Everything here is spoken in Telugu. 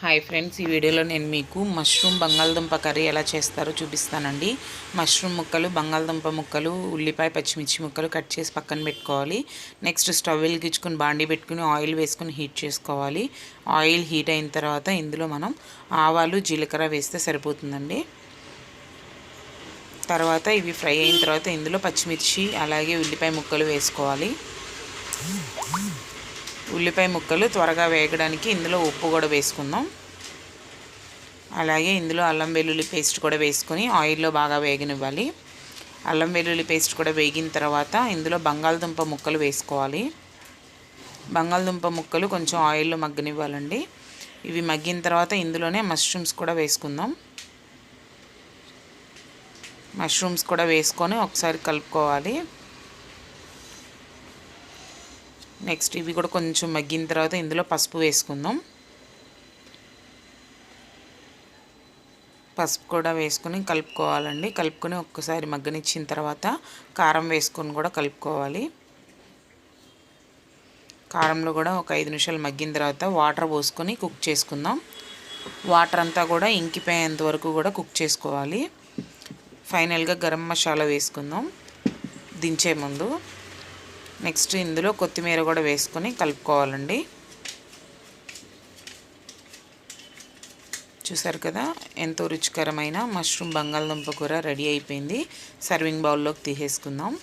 హాయ్ ఫ్రెండ్స్ ఈ వీడియోలో నేను మీకు మష్రూమ్ బంగాళదుంప కర్రీ ఎలా చేస్తారో చూపిస్తానండి. మష్రూమ్ ముక్కలు బంగాళదుంప ముక్కలు ఉల్లిపాయ పచ్చిమిర్చి ముక్కలు కట్ చేసి పక్కన పెట్టుకోవాలి. నెక్స్ట్ స్టవ్ వెలిగించుకుని బాండి పెట్టుకుని ఆయిల్ వేసుకుని హీట్ చేసుకోవాలి. ఆయిల్ హీట్ అయిన తర్వాత ఇందులో మనం ఆవాలు జీలకర్ర వేస్తే సరిపోతుందండి. తర్వాత ఇవి ఫ్రై అయిన తర్వాత ఇందులో పచ్చిమిర్చి అలాగే ఉల్లిపాయ ముక్కలు వేసుకోవాలి. ఉల్లిపాయ ముక్కలు త్వరగా వేగడానికి ఇందులో ఉప్పు కూడా వేసుకుందాం. అలాగే ఇందులో అల్లం వెల్లుల్లి పేస్ట్ కూడా వేసుకొని ఆయిల్లో బాగా వేగనివ్వాలి. అల్లం వెల్లుల్లి పేస్ట్ కూడా వేగిన తర్వాత ఇందులో బంగాళదుంప ముక్కలు వేసుకోవాలి. బంగాళదుంప ముక్కలు కొంచెం ఆయిల్లో మగ్గనివ్వాలండి. ఇవి మగ్గిన తర్వాత ఇందులోనే మష్రూమ్స్ కూడా వేసుకుందాం. మష్రూమ్స్ కూడా వేసుకొని ఒకసారి కలుపుకోవాలి. నెక్స్ట్ ఇవి కూడా కొంచెం మగ్గిన తర్వాత ఇందులో పసుపు వేసుకుందాం. పసుపు కూడా వేసుకొని కలుపుకోవాలండి. కలుపుకొని ఒక్కసారి మగ్గనిచ్చిన తర్వాత కారం వేసుకొని కూడా కలుపుకోవాలి. కారంలో కూడా ఒక ఐదు నిమిషాలు మగ్గిన తర్వాత వాటర్ పోసుకొని కుక్ చేసుకుందాం. వాటర్ అంతా కూడా ఇంకిపోయేంత వరకు కూడా కుక్ చేసుకోవాలి. ఫైనల్గా గరం మసాలా వేసుకుందాం. దించే ముందు నెక్స్ట్ ఇందులో కొత్తిమీర కూడా వేసుకొని కలుపుకోవాలండి. చూసారు కదా? ఎంతో రుచికరమైన మష్రూమ్ బంగాళదుంప కూర రెడీ అయిపోయింది. సర్వింగ్ బౌల్లోకి తీసేసుకుందాం.